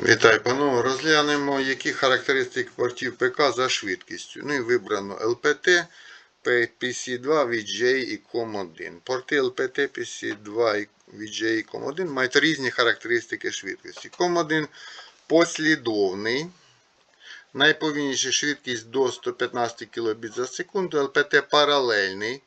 Вітаю, панове. Розглянемо, які характеристики портів ПК за швидкістю. Ну і вибрано LPT, PC2, VJ і COM1. Порти LPT, PC2 і VJ і COM1 мають різні характеристики швидкості. COM1 послідовний. Найповільніша швидкість до 115 кбіт за секунду. LPT паралельний.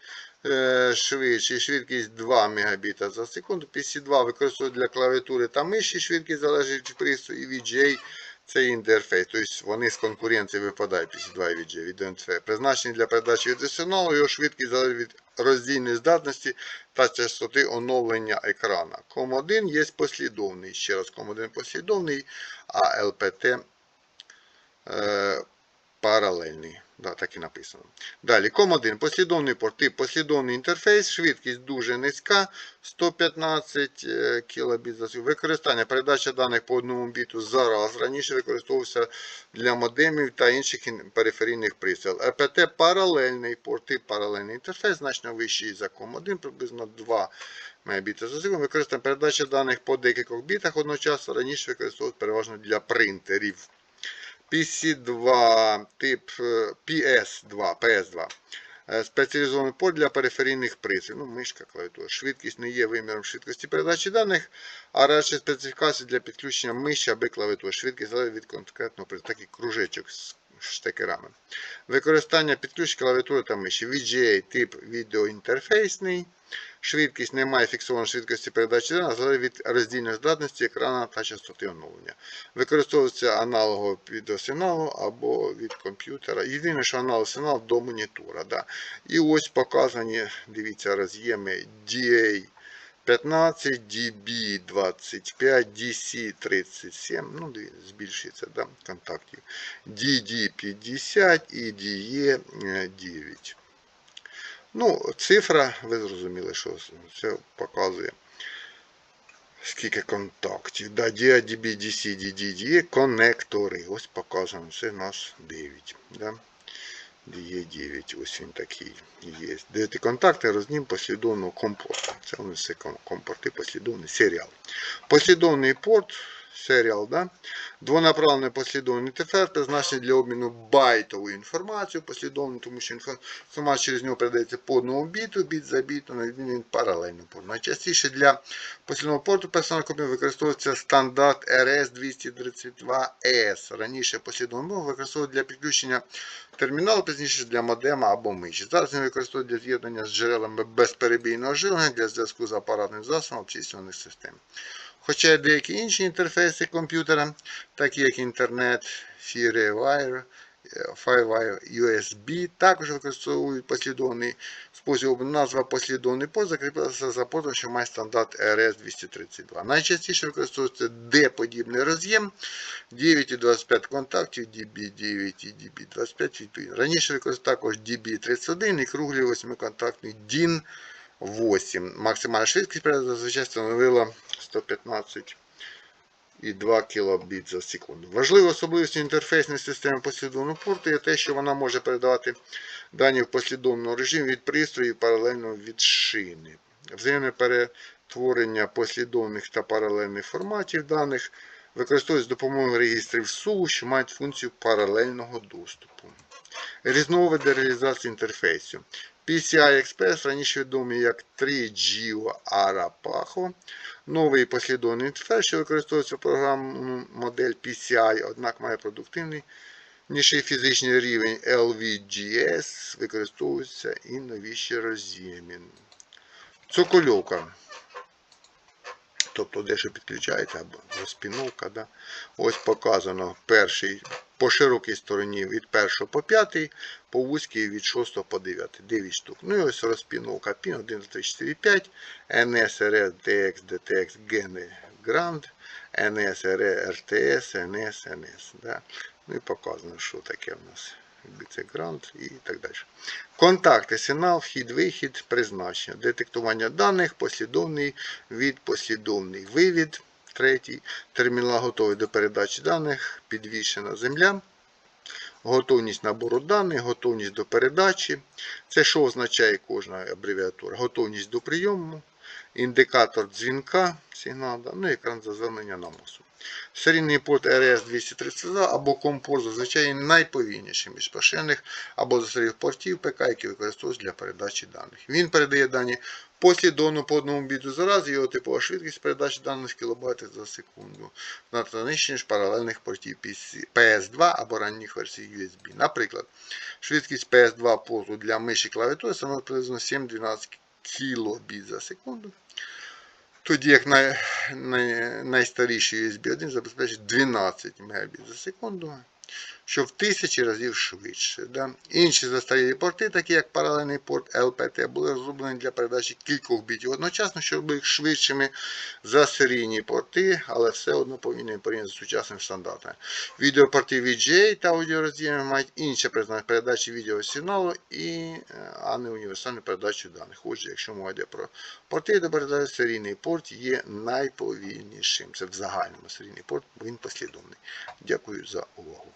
Е, Швидший швидкість 2 Мбіт за секунду. PC2 використовують для клавіатури та миші, швидкість залежить від пристрою. І VGA це інтерфейс. Тобто вони з конкуренції випадають PC2 і VGA від інтерфейсу. Призначені для передачі відеосигналу, його швидкість залежить від роздільної здатності та частоти оновлення екрана. COM1 є послідовний. Ще раз, COM1 послідовний, а LPT е, паралельний. Да, так і написано. Далі, COM1, послідовний порт, послідовний інтерфейс, швидкість дуже низька, 115 е, кбіт за секунду. Використання, передача даних по одному біту за раз. Раніше використовувався для модемів та інших периферійних пристроїв. EPT паралельний порт, тип паралельний інтерфейс, значно вищий за COM1, приблизно 2 Мбіта за секунду. Використання передача даних по декількох бітах одночасно. Раніше використовувалося переважно для принтерів. PC2, тип е, PS2, PS2. Е, Спеціалізований порт для периферійних пристроїв. Ну, мишка, клавіатура. Швидкість не є виміром швидкості передачі даних, а радше специфікація для підключення миші або клавіатури. Швидкість залежить від конкретного пристрою. Такий кружечок з штекерами. Використання підключення клавіатури та миші. VGA тип відеоінтерфейсний. Швидкість не має фіксованої швидкості передачі даних, залежить від роздільної здатності екрана та частоти оновлення. Використовується аналоговий відеосигналу або від комп'ютера. Єдине, що аналог сигнал до монітора. Да. І ось показані, дивіться, роз'єми DA 15, DB25, DC37, ну, збільшується да, контактів. DD50 і DE9. Ну, цифра, ви зрозуміли, що це показує. Скільки контактів. Да, DADB, DC, DDD, конектори. Ось показано. Це нас 9. Да? Є 9, ось він такий є. Дев'яти контакти рознім послідовного компорту. Це у нас компорти, послідовний серіал. Послідовний порт, серіал, да? двонаправлений послідовний інтерфейс, призначений для обміну байтовою інформацією, послідовний, тому що інфо- інформація через нього передається по одному біту, біт за бітом, на відміну від паралельного порту. Найчастіше для послідовного порту персонального комп'ютера використовується стандарт RS-232S. Раніше послідовний мов використовують для підключення терміналу, пізніше для модема або миші. Зараз він використовують для з'єднання з джерелами безперебійного живлення для зв'язку з апаратним засобом обчислюваних систем. Хоча деякі інші інтерфейси комп'ютера, такі як інтернет, FireWire, FireWire USB, також використовують послідовний спосіб. Назва послідовний порт закріпилася за портом, що має стандарт RS-232. Найчастіше використовується D-подібний роз'єм, 9 і 25 контактів, DB9 і DB25 відповідно. Раніше використовував також DB31 і круглий 8-контактний DIN 8. Максимальна швидкість зазвичай становила 115 і 2 кбіт за секунду. Важливою особливістю інтерфейсної системи послідовного порту є те, що вона може передавати дані в послідовному режимі від пристрою паралельно від шини. Взаємне перетворення послідовних та паралельних форматів даних використовують з допомогою регістрів SU, що мають функцію паралельного доступу. Різновиди реалізації інтерфейсу. PCI Express, раніше відомий як 3GIO Arapaho, новий послідовний інтерфейс, що використовується в програмну модель PCI, однак має продуктивний фізичний рівень LVGS, використовуються і новіші роз'єми. Цокольовка. Тобто дещо підключається або розпіновка. Да? Ось показано перший по широкій стороні від 1 по 5, по вузькій від 6 по 9. 9 штук. Ну і ось розпіновка пін 1, 2, 3, 4, 5, NS, RS, DX, DTX, GEN, Grand, NS, RE, RTS, NS, NS. Да? Ну і показано, що таке в нас. Грант і так далі. Контакти, сигнал, вхід, вихід, призначення, детектування даних, послідовний від, послідовний вивід. Третій. Термінал готовий до передачі даних, підвішена земля. Готовність набору даних, готовність до передачі. Це що означає кожна абревіатура? Готовність до прийому, індикатор дзвінка, сигнал, да, ну і екран заземлення намосу. Серійний порт RS-232 або компорт зазвичай є найповільнішим із поширених або застарілих портів ПК, які використовуються для передачі даних. Він передає дані послідовно по одному біту за раз, його типова швидкість передачі даних в кілобайтах за секунду. Значно нижче, ніж паралельних портів PS2 або ранніх версій USB. Наприклад, швидкість PS2 порту для миші клавіатури становить приблизно 7-12 кбіт за секунду. Тоді як най, най, найстаріший USB 1 забезпечить 12 Мбіт за секунду, що в тисячі разів швидше. Да? Інші застарілі порти, такі як паралельний порт LPT, були розроблені для передачі кількох бітів одночасно, щоб їх швидшими за серійні порти, але все одно повинні порівняти з сучасними стандартами. Відеопорти VGA та аудіороз'єми мають інше призначення передачі відеосигналу, і, а не універсальну передачу даних. Отже, якщо мова йде про порти, де передача серійний порт є найповільнішим. Це в загальному серійний порт, бо він послідовний. Дякую за увагу.